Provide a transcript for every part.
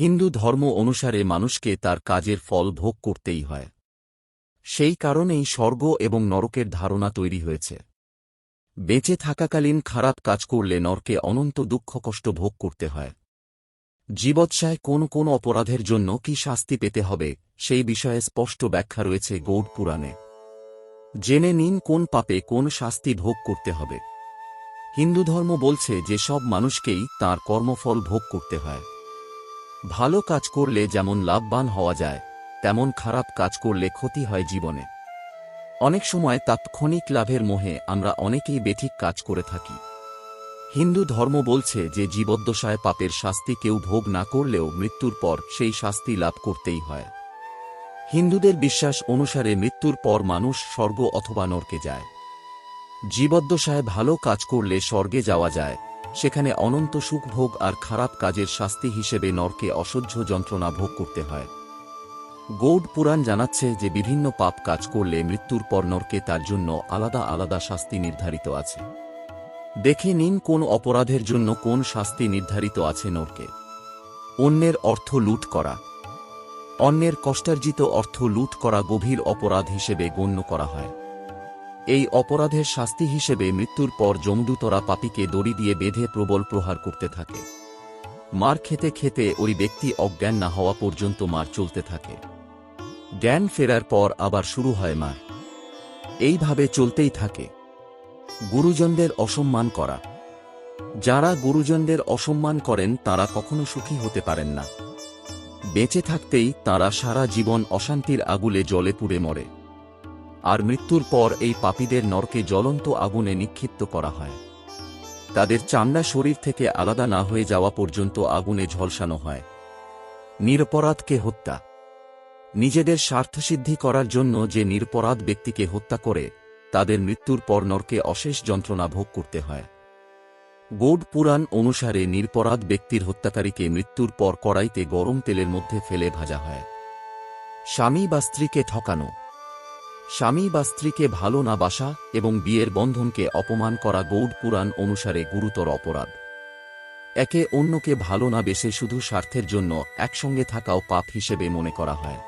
হিন্দু ধর্ম অনুসারে মানুষকে তার কাজের ফল ভোগ করতেই হয়। সেই কারণেই স্বর্গ এবং নরকের ধারণা তৈরি হয়েছে। বেঁচে থাকাকালীন খারাপ কাজ করলে নরকে অনন্ত দুঃখ কষ্ট ভোগ করতে হয়। জীবৎসায় কোন কোন অপরাধের জন্য কি শাস্তি পেতে হবে, সেই বিষয়ে স্পষ্ট ব্যাখ্যা রয়েছে গৌড় পুরাণে। জেনে নিন কোন পাপে কোন শাস্তি ভোগ করতে হবে। হিন্দু ধর্ম বলছে যে সব মানুষকেই তার কর্মফল ভোগ করতে হয়। ভালো কাজ করলে যেমন লাভবান হওয়া যায়, তেমন খারাপ কাজ করলে ক্ষতি হয় জীবনে। অনেক সময় তাৎক্ষণিক লাভের মোহে আমরা অনেকেই বেঠিক কাজ করে থাকি। হিন্দু ধর্ম বলছে যে জীবদ্দশায় পাপের শাস্তি কেউ ভোগ না করলেও মৃত্যুর পর সেই শাস্তি লাভ করতেই হয়। হিন্দুদের বিশ্বাস অনুসারে মৃত্যুর পর মানুষ স্বর্গ অথবা নরকে যায়। জীবদ্দশায় ভালো কাজ করলে স্বর্গে যাওয়া যায় সেখানে অনন্ত সুখভোগ আর খারাপ কাজের শাস্তি হিসেবে নরকে অসহ্য যন্ত্রণা ভোগ করতে হয়। গৌড পুরাণ জানাচ্ছে যে বিভিন্ন পাপ কাজ করলে মৃত্যুর পর নরকে তার জন্য আলাদা আলাদা শাস্তি নির্ধারিত আছে। দেখে নিন কোন অপরাধের জন্য কোন শাস্তি নির্ধারিত আছে নরকে। অন্যের অর্থ লুট করা। অন্যের কষ্টার্জিত অর্থ লুট করা গভীর অপরাধ হিসেবে গণ্য করা হয়। এই অপরাধের শাস্তি হিসেবে মৃত্যুর পর জমদূতরা পাপীকে দড়ি দিয়ে বেঁধে প্রবল প্রহার করতে থাকে। মার খেতে খেতে ওই ব্যক্তি অজ্ঞান না হওয়া পর্যন্ত মার চলতে থাকে। জ্ঞান ফেরার পর আবার শুরু হয় মার। এইভাবে চলতেই থাকে। গুরুজনদের অসম্মান করা। যারা গুরুজনদের অসম্মান করেন, তারা কখনো সুখী হতে পারেন না। বেঁচে থাকতেই তারা সারা জীবন অশান্তির আগুলে জলে পুড়ে মরে। আর মৃত্যুর পর এই পাপীদের নরকে জ্বলন্ত আগুনে নিক্ষিপ্ত করা হয়। তাদের চামড়া শরীর থেকে আলাদা না হয়ে যাওয়া পর্যন্ত আগুনে ঝলসানো হয়। নিরপরাধকে হত্যা। নিজেদের স্বার্থসিদ্ধি করার জন্য যে নিরপরাধ ব্যক্তিকে হত্যা করে, তাদের মৃত্যুর পর নরকে অশেষ যন্ত্রণা ভোগ করতে হয়। গৌড পুরাণ অনুসারে নিরপরাধ ব্যক্তির হত্যাকারীকে মৃত্যুর পর কড়াইতে গরম তেলের মধ্যে ফেলে ভাজা হয়। স্বামী বা স্ত্রীকে ঠকানো। স্বামী বা স্ত্রীকে ভালো না বাসা এবং বিয়ের বন্ধনকে অপমান করা গৌড পুরাণ অনুসারে গুরুতর অপরাধ। একে অন্যকে ভালো না বেসে শুধু স্বার্থের জন্য একসঙ্গে থাকাও পাপ হিসেবে মনে করা হয়।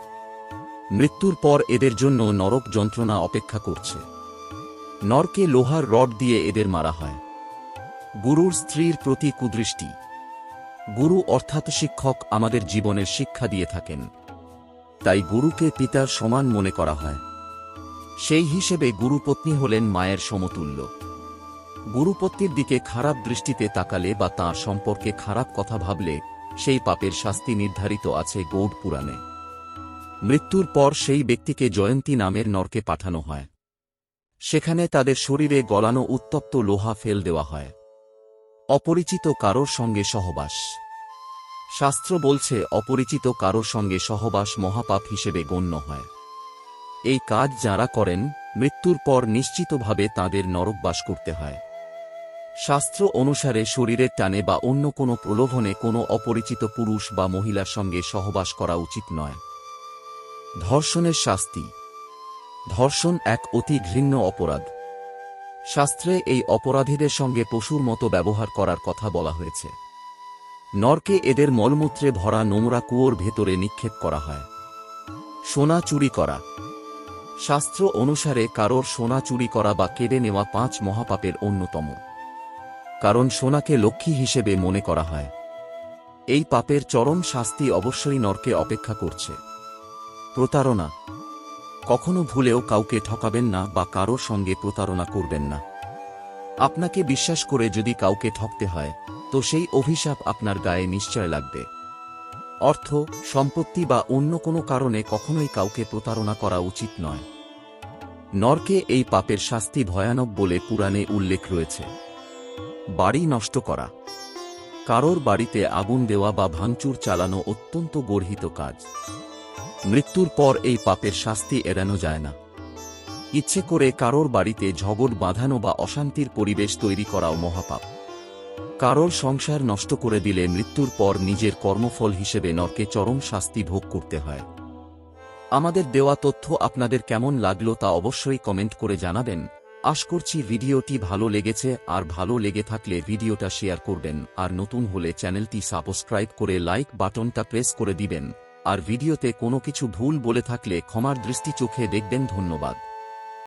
মৃত্যুর পর এদের জন্য নরক যন্ত্রণা অপেক্ষা করছে। নরকে লোহার রড দিয়ে এদের মারা হয়। গুরুর স্ত্রীর প্রতি কুদৃষ্টি। গুরু অর্থাৎ শিক্ষক আমাদের জীবনের শিক্ষা দিয়ে থাকেন। তাই গুরুকে পিতার সমান মনে করা হয়। সেই হিসেবে গুরুপত্নী হলেন মায়ের সমতুল্য। গুরুপত্নীর দিকে খারাপ দৃষ্টিতে তাকালে বা তাঁর সম্পর্কে খারাপ কথা ভাবলে সেই পাপের শাস্তি নির্ধারিত আছে গৌড় পুরাণে। মৃত্যুর পর সেই ব্যক্তিকে জয়ন্তী নামের নরকে পাঠানো হয়। সেখানে তাদের শরীরে গলানো উত্তপ্ত লোহা ফেল দেওয়া হয়। অপরিচিত কারোর সঙ্গে সহবাস। শাস্ত্র বলছে, অপরিচিত কারোর সঙ্গে সহবাস মহাপাপ হিসেবে গণ্য হয়। এই কাজ যারা করেন, মৃত্যুর পর নিশ্চিতভাবে তাদের নরকবাস করতে হয়। শাস্ত্র অনুসারে শরীরের টানে বা অন্য কোনো প্রলোভনে কোনো অপরিচিত পুরুষ বা মহিলার সঙ্গে সহবাস করা উচিত নয়। ধর্ষণের শাস্তি। ধর্ষণ এক অতি ঘৃণ্য অপরাধ। শাস্ত্রে এই অপরাধীদের সঙ্গে পশুর মতো ব্যবহার করার কথা বলা হয়েছে। নরকে এদের মলমূত্রে ভরা নোংরা কুয়োর ভেতরে নিক্ষেপ করা হয়। সোনা চুরি করা। শাস্ত্র অনুসারে কারোর সোনা চুরি করা বা কেড়ে নেওয়া পাঁচ মহাপাপের অন্যতম। কারণ সোনাকে লক্ষ্মী হিসেবে মনে করা হয়। এই পাপের চরম শাস্তি অবশ্যই নরকে অপেক্ষা করছে। প্রতারণা। কখনো ভুলেও কাউকে ঠকাবেন না বা কারোর সঙ্গে প্রতারণা করবেন না। আপনাকে বিশ্বাস করে যদি কাউকে ঠকতে হয়, তো সেই অভিশাপ আপনার গায়ে নিশ্চয় লাগবে। অর্থ, সম্পত্তি বা অন্য কোনো কারণে কখনোই কাউকে প্রতারণা করা উচিত নয়। নরকে এই পাপের শাস্তি ভয়ানক বলে পুরাণে উল্লেখ রয়েছে। বাড়ি নষ্ট করা। কারোর বাড়িতে আগুন দেওয়া বা ভাঙচুর চালানো অত্যন্ত গর্হিত কাজ। মৃত্যুর পর এই পাপের শাস্তি এড়ানো যায় না। ইচ্ছে করে কারোর বাড়িতে ঝগড় বাঁধানো বা অশান্তির পরিবেশ তৈরি করাও মহাপাপ। কারোর সংসার নষ্ট করে দিলে মৃত্যুর পর নিজের কর্মফল হিসেবে নরকে চরম শাস্তি ভোগ করতে হয়। আমাদের দেওয়া তথ্য আপনাদের কেমন লাগল তা অবশ্যই কমেন্ট করে জানাবেন। আশ করছি ভিডিওটি ভালো লেগেছে আর ভালো লেগে থাকলে ভিডিওটা শেয়ার করবেন আর নতুন হলে চ্যানেলটি সাবস্ক্রাইব করে লাইক বাটনটা প্রেস করে দিবেন। আর ভিডিওতে কোনো কিছু ভুল বলে থাকলে ক্ষমার দৃষ্টি চোখে দেখবেন ধন্যবাদ।